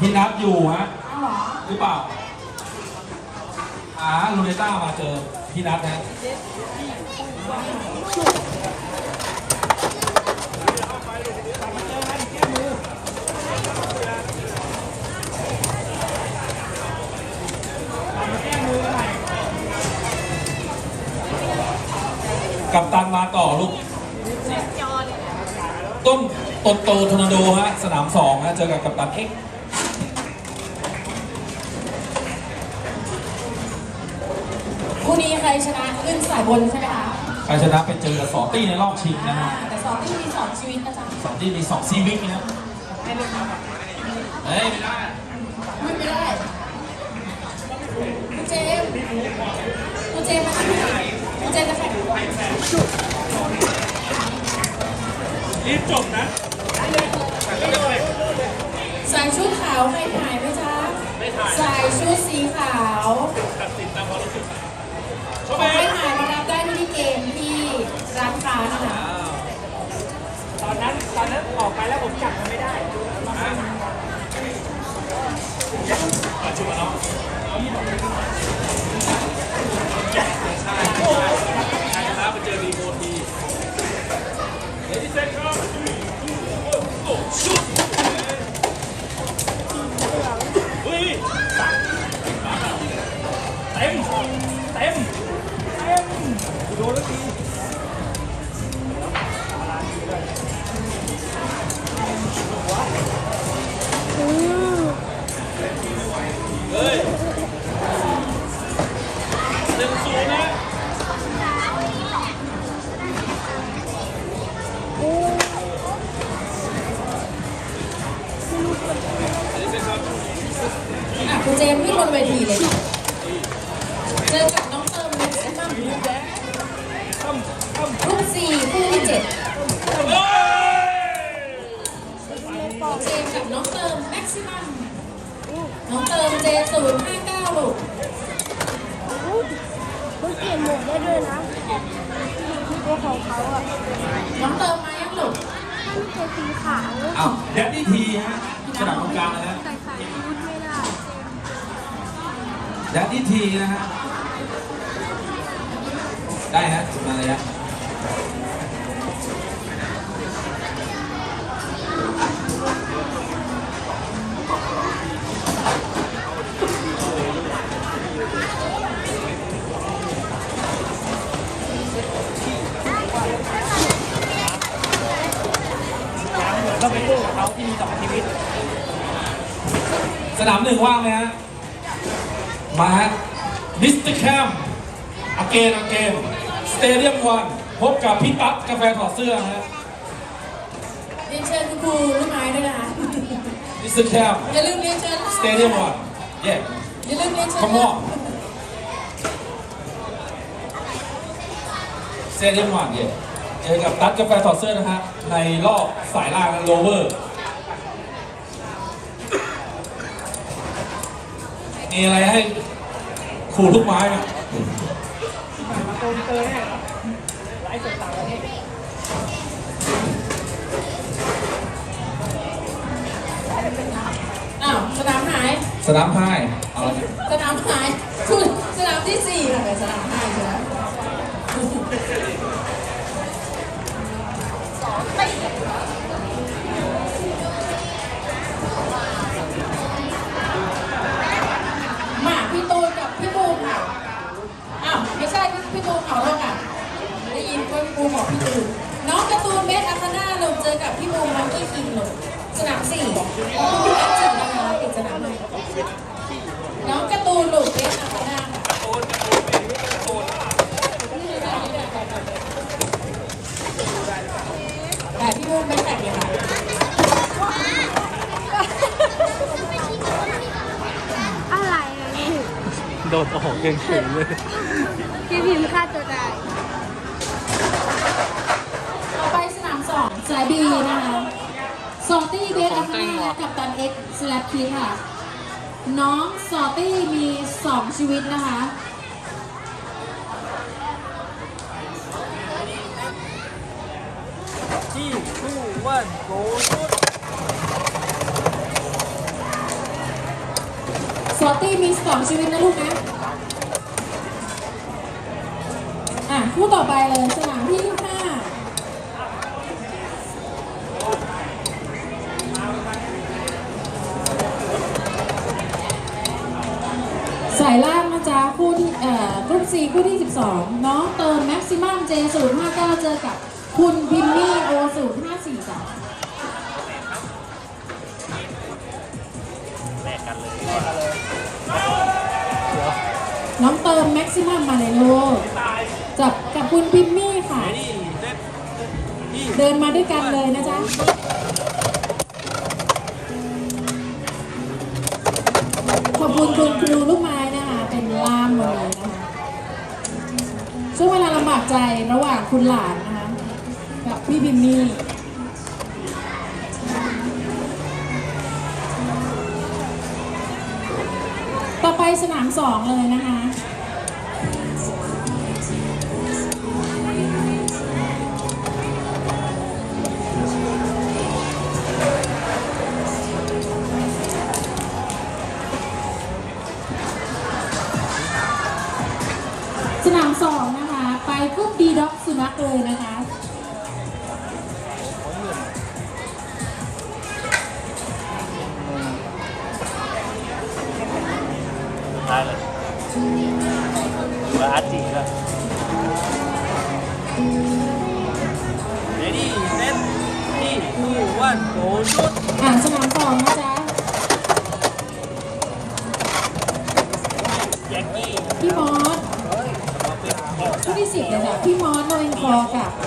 พี่นัทอยู่ฮะเอาเหรอหรือเปล่าอ่าลูเนต้ามาเจอพี่นัทนะกับตันมาต่อลูกต้นต้นโตทอร์นาโดฮะสนามสองฮะเจอกับกัปตันเอ็กซ์ คู่นี้ใคร ชนะขึ้นสายบนใช่ไหมคะใครชนะไปเจอกับสอตี้ในรอบชิงนะอ่าฮะแต่สองที่มีสองชีวิตนะจ๊ะสอตี้มีสองซีวิกนะครับเฮ้ยไม่ได้ไม่ไม่ได้คุณเจมส์คุณเจมส์มาที่ไหนคุณเจมส์จะแข่งรีบจบนะใส่ชุดขาวใครถ่ายไหมจ๊ะใส่ชุดสีขาวตัดสินตามความรู้สึก ขอให้ถ่ายมารับได้ที่เกมที่ร้านค้านะคะ ตอนนั้นตอนนั้นออกไปแล้วผมจับมันไม่ได้แล้วไปเจอรีโมทีเลดี้เซ็ตครับโอ้ชุดเฮ้ยเต็มเต็ม เดนแล้วทีเฮ้ยหนึ่งนย์นะอะคุณเจมส์วิ่งบนเวทีเลยค่ะเจอกับน้องเติมแม็กซิมัม ทำทำ รุ่นสี่คู่ที่เจ็ด เฮ้ย เจมส์กับน้อง เติมแม็กซิมัมน้องเติมเจศูนย์ห้าเก้าลูกเขาเปลี่ยนโหมดได้ด้วยนะตัวของเขาอะน้องเติมมายังลูกมันเป็นสีขาวอ้าวแดดดี้ทีฮะสนามตรงกลางนะฮะใส่สายรุดไม่ได้แดดดี้ทีนะฮะ ได้ฮะมาเลยฮะ ว่างไหมฮะ มาฮะมิสเตอร์แคมอเกนอเกนสเตเดียมวันพบกับพี่ตั๊กกาแฟถอดเสื้อฮะเรียนเชิญคุณครูลูกไม้ด้วยนะคะมิสเตอร์แคมอย่าลืมเรียนเชิญล่ะสเตเดียมวันเย่อย่าลืมเรียนเชิญ Come ล่ะ on สเตเดียมวันเย่เจอกับตั๊กกาแฟถอดเสื้อนะฮะในรอบสายล่างโลเวอร์ มีอะไรให้ขูดลูกไม้ไหมมาโกนเตอร์แน่ไลฟ์สดต่างประเทศอ้าวสนามหาย สนามไพ่เอาละครับสนามหายคุณสนามที่สี่ค่ะสนามหาย ไม่แข่งเลยค่ะอะไรอะนี่โดนออกเก่งเฉยเลย พี่พิมพ์ฆ่าตัวตายต่อไปสนามสองสายบีนะคะซอตี้เบสอาคาน่าและกัปตันเอ็กซ์สแลปคีค่ะ น้องซอตี้มีสองชีวิตนะคะ นกูชุด สอตี้มีสปองชีวิตนะลูกนะ อะ คู่ต่อไปเลยสนามที่ห้าสายล่างนะจ๊ะคู่ที่เอ่อกรุ๊ป4คู่ที่สิบสองน้องเติมแม็กซิมัมนห้าเก้าเจอกับคุณพิมมี่โอศูนห้า สองกันเลยดีกว่าน้องเติมแม็กซิมัมมาในโลจับกับคุณพิมมี่ค่ะเดินมาด้วยกันเลยนะจ๊ะขอบคุณคุณครูลูกไม้นะคะ เป็นล่ามวันนี้นะคะช่วงเวลาลำบากใจระหว่างคุณหลานนะคะ กับพี่พิมมี่ สนามสองเลยนะคะ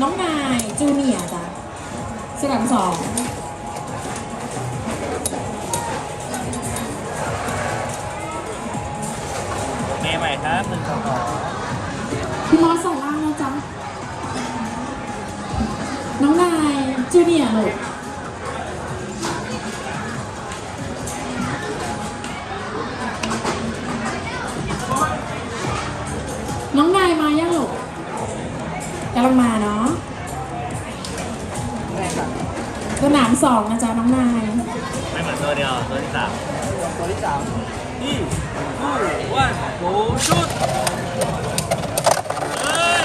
น้องนายจูเนียร์จ้ะสนามสองเมย์ใหม่ครับหนึ่งสองสองพี่มอสใส่ล่างนะจ๊ะน้องนายจูเนียร์ลูกน้องนายมายังลูกกำลังมา สนามสองนะจ๊ะน้องนาย ไม่เหมือนตัวเดียวตัวที่สามตัวที่สามนี่ทูวันโกชุดเอ้ย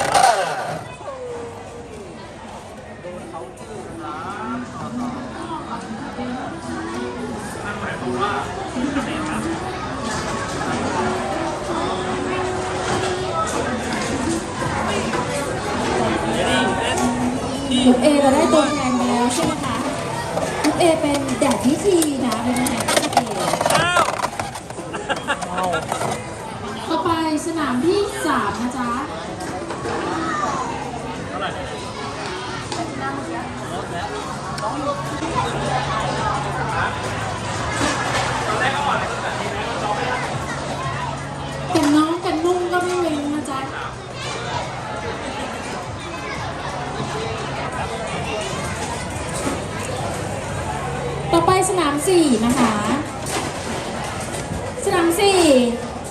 Ready set นี่กรุ๊ปเอเราได้ตัวแทน เอเป็นแดดพิธีนะเป็นแดดพิ สนามสี่นะคะ สนามสี่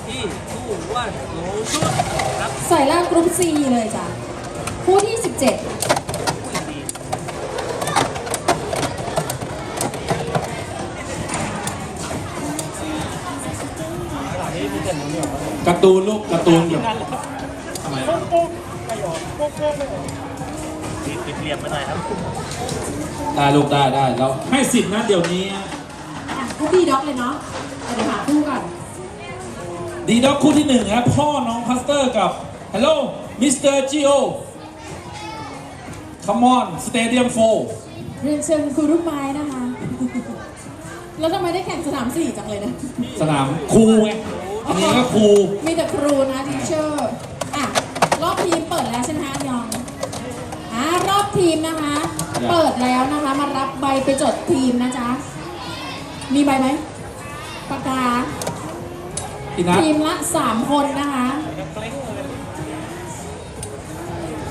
ที่ทูวันโกชุดรับใส่ล่างกรุ๊ปซีเลยจ้ะคู่ที่สิบเจ็ดการ์ตูนลูกการ์ตูนแบบทำไมติดติด เหลี่ยมไปหน่อยครับได้ลูกได้ได้แล้วให้สิทธิ์นะเดี๋ยวนี้ อะคู่ดีด็อกเลยเนาะเดี๋ยวหาคู่กันดีด็อกคู่ที่หนึ่งครับพ่อน้องพัสเตอร์กับ Hello Mr. Gio Come on Stadium 4เรียนเชิญครูลูกไม้นะคะ แล้วทำไมได้แข่งสนามสี่จังเลยนะ สนามครูไงอันนี้ก็ครู มีแต่ครูนะทีเชอร์อะร ทีมนะคะยังเปิดแล้วนะคะมารับใบไปจดทีมนะจ๊ะ มีใบไหมปากกาพี่นัททีมละสามคนนะคะ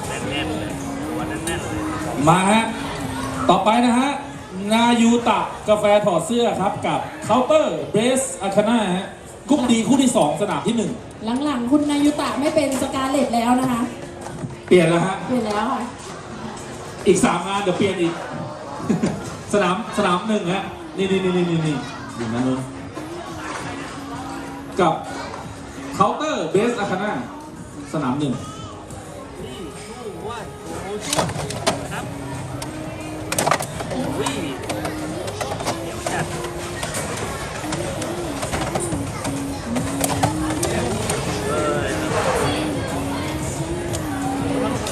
แน่นๆเลยตัวแน่นๆเลยมาฮะ ต่อไปนะฮะ นายูตะกาแฟถอดเสื้อครับกับเคาน์เตอร์เบสอาคาน่าฮะกรุ๊ปดีคู่ที่ 2 สนามที่หลังๆ คุณนายุตะไม่เป็นสกาเลตแล้วนะคะ1เปลี่ยนแล้วฮะ เปลี่ยนแล้วค่ะ อีก3งานเดี๋ยวเปลี่ยนอีก สนามสนามหนึ่งฮะนี่นี่นี่นี่นี่นี่อยู่นั่นนู้นกับเคาน์เตอร์เบสอาคาน่าสนามหนึ่ง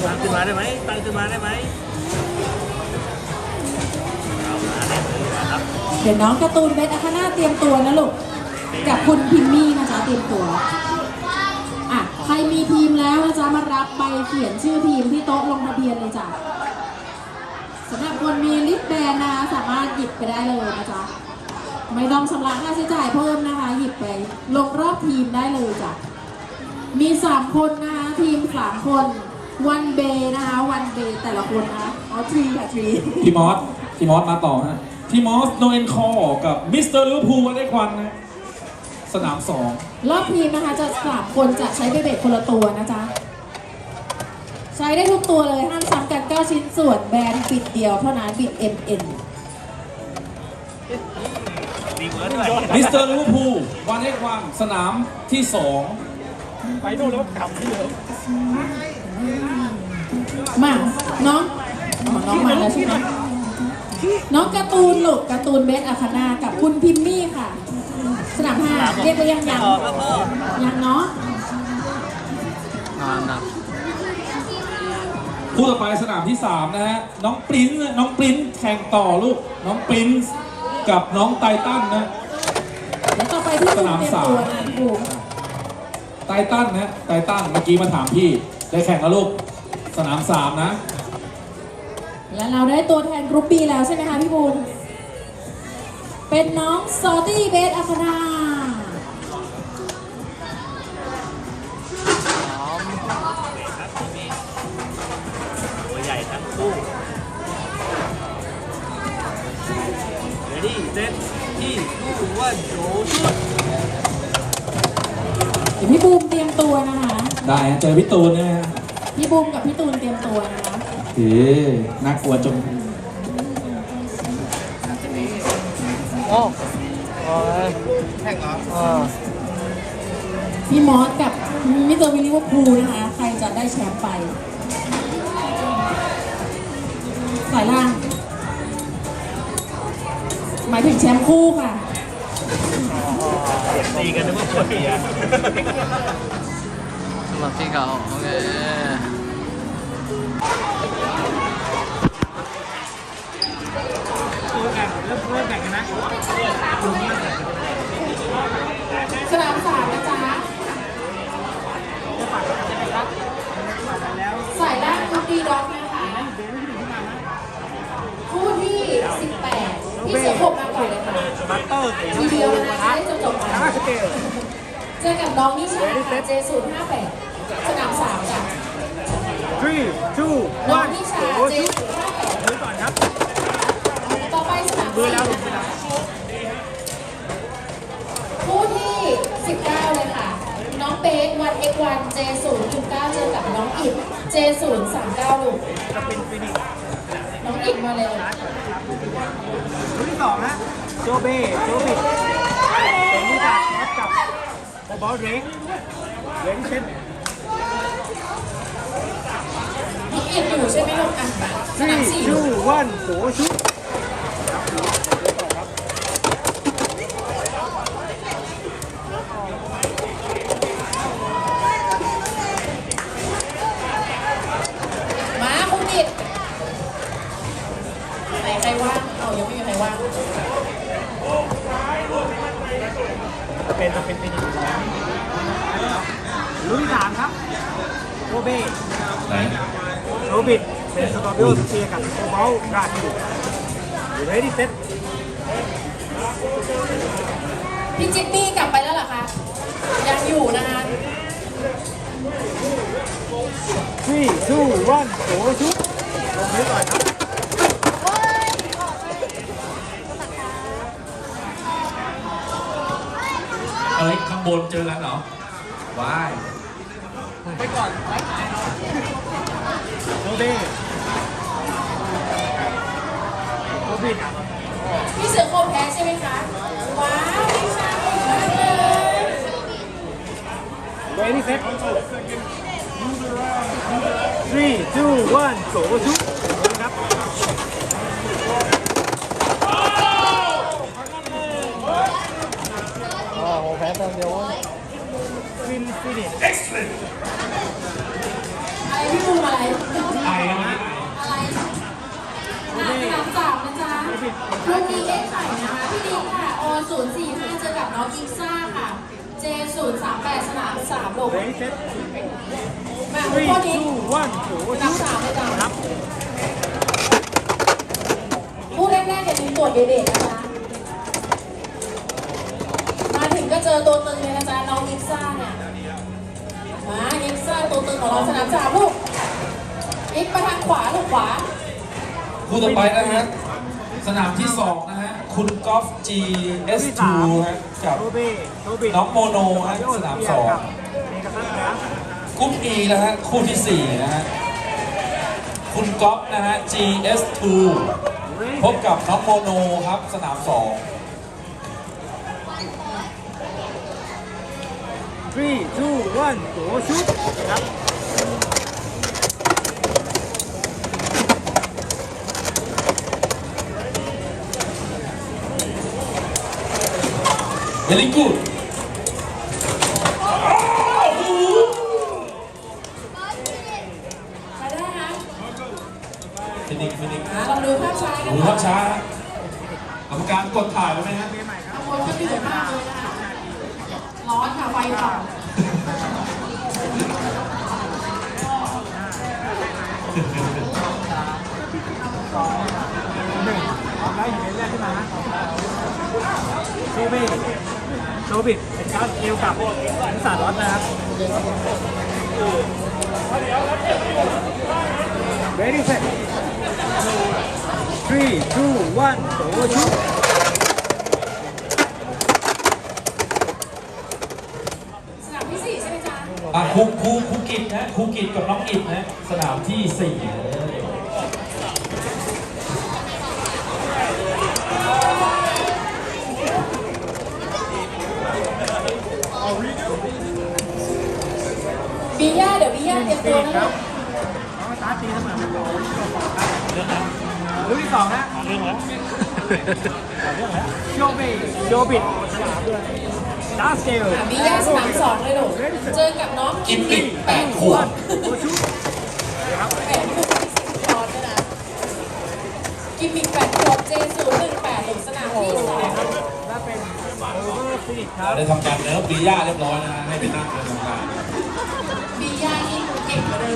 ตั้งขึ้นมาได้ไหมตั้งขึ้นมาได้ไหม เดี๋ยวน้องการ์ตูนเบสอาคาน่าเตรียมตัวนะลูกกับคุณพิมมี่นะจ๊ะเตรียมตัวอะใครมีทีมแล้วนะจ๊ะมารับใบเขียนชื่อทีมที่โต๊ะลงทะเบียนเลยจ้ะสำหรับคนมีลิสต์แบนนะคะสามารถหยิบไปได้เลยนะจ๊ะไม่ต้องชำระค่าใช้จ่ายเพิ่มนะคะ หยิบไปลงรอบทีมได้เลยจ้ะมีสามคนนะคะทีมสามคนวันเบนะคะวันเบแต่ละคนนะคะอ๋อทรีค่ะทรีพี่มอสพี่มอสมาต่อฮะ พี่มอสโนเอ็นคอร์กับมิสเตอร์ลิเวอร์พูลวันได้ควันนะสนามสองรอบทีมนะคะจะสามคนจะใช้เบเบดคนละตัวนะจ๊ะ ใช้ได้ทุกตัวเลยห้ามซ้ำกัน9ชิ้นส่วนแบรนด์บิดเดียวเท่านั้นบิด MN ดีเวิร์ดด้วยมิสเตอร์ลิเวอร์พูลวันได้ควันสนามที่สองมาน้องอ๋อน้องมาแล้วใช่ไหม น้องการ์ตูนลูกการ์ตูนเบสอาคานากับคุณพิมมี่ค่ะ สนามห้าเรียกไปยังยังออกแล้วพ่อยังเนาะคู่ต่อไปสนามที่สามนะฮะ น้องปริ้นท์น้องปริ้นท์แข่งต่อลูก น้องปริ้นท์กับน้องไททันนะแล้วต่อไปที่บูมเตรียมตัวนะพี่บูมไททันนะไททันเมื่อกี้มาถามพี่ ได้แข่งแล้วลูก สนามสามนะ และเราได้ตัวแทนกรุ๊ปบีแล้วใช่ไหมคะพี่บูมเป็นน้องซอตี้เบสอาคานาตัวใหญ่ทั้งคู่ ready set ที่ทูวันโกชุดเดี๋ยวพี่บูมเตรียมตัวนะคะ ได้ฮะเจอพี่ตูนนะฮะ พี่บูมกับพี่ตูนเตรียมตัวนะคะ เอ๊น่ากลัวจนโอ้โอ้ยแข่งเหรอพี่มอสกับมิสเตอร์วิลลิเวอร์พูนะคะ ใครจะได้แชมป์ไปสายล่าง หมายถึงแชมป์คู่ค่ะตีกันนึกว่าคนเดียวสำหรับพี่เขาโอเค สนามสามนะจ๊ะสายล่างคุกดีด็อกนะคะคู่ที่ 18 ที่เสือโคบมาก่อนเลยค่ะบัตเตอร์ทีเดียวนะคะจะได้จบจบๆไปเจอกับน้องนิชาเจศูนย์ห้าแปดสนามสามจ้ะ3 2น้องนิชาเจศูนย์ห้าแปด มือก่อนครับ ต่อไปสนามสี่คู่ที่ 19 เลยค่ะ น้องเบส วันเอ็กวันเจศูนย์จุดเก้าเจอกับน้องอิดเจศูนย์สามเก้าลูกจะเป็นฟินิกน้องอิดมาเลยรุ่นที่สองฮะโจเบ้โจบิดเป็นที่จากนัดกับโอบอลเร็งเร็งเช่นน้องอิดอยู่ใช่ไหมลูกอะสนามสี่ชูวันโกชุด มาคุณอิดไหนใครว่างเอายัง ไม่มีใครว่างเป็นจะเป็นฟินิกรุ่นที่สามครับโจเบ้ไหนโรบิดเป็นสกอร์เบลเชียร์กับโอบอลราดอยู่อยู่ในที่เซ็ตพี่จิตตี้กลับไปแล้วเหรอคะยังอยู่นะคะ three two one โกชุดลงมือก่อนครับ เอ้ยข้างบนเจอกันเหรอว้ายโรเบ้โรบิดพี่เสือโคมแพ้ใช่ไหมคะ ว้าวพี่ชายเก่งมากเลย ready set three two one go shoot ครับโอ้โหแพ้แต้มเดี ยวฟินฟินิช excellent อะไรพี่บูมอะไร ไอนะอะไรหนักสามสามนะจ๊ะลูกนี้เอ็กไข่นะคะ พี่ดิ๊กค่ะ o 0 4 5เจอกับน้องอิงซ่าค่ะ J 0 3 8สนามสามลง ready set มา three ข้อนี้ two one go นับสามเลยจ้ะครับ ผู้แรกๆอย่าลืมตรวจเด็กๆนะคะ มาถึงก็เจ อตัวตึงเลยนะจ๊ะน้องอิงซ่าเนี่ยมาอิงซ่าตัวตึงของเราสนามสามลูกอิกมาทางขวาลูกขวาคู่ต่อไปนะฮะสนามที่2นะฮะคุณกอล์ฟ GS2 ฮะกับโชเบ้โชบิน้องโมโนฮะสนามสองเอกพัฒน์นะกรุ๊ป E นะฮะคู่ที่4นะฮะคุณก๊อฟนะฮะ GS2 พบกับน้องโมโนครับสนาม2 three two one go shoot ครับ very good ใช้ได้นะฟินิกฟินิกอะลองดูภาพช้ากันดูภาพช้าฮะกรรมการกดถ่ายไว้ไหมฮะ โชบิดเป็นการเอวกับนิสสันรถนะครับ ready set three two one go shoot สนามที่สี่ใช่ไหมจ๊ะ อะครูครูครูกิจนะครูกิจกับน้องอิดนะ สนามที่4 ตรียมตัวนะคลูรับกน้องสตาร์ทตีเสมอเรื่องที่สองฮะเรื่องแล้วโชเบ้โชบิดสนามด้วยดาสเกลอะบีย่าสนามสองเลยลูกเจอกับน้องกิมมิกแปดขวบโกชุดแปดขวบร้อนด้วยนะกิมมิกแปดขวบเจศูนย์หนึ่งแปดลูกสนามที่สองและเป็นโอเวอร์ฟินิชครัเราบได้ทำการเนิร์ฟบีย่าเรียบร้อยนะฮะให้ไปนั่งเป็นกรรมการ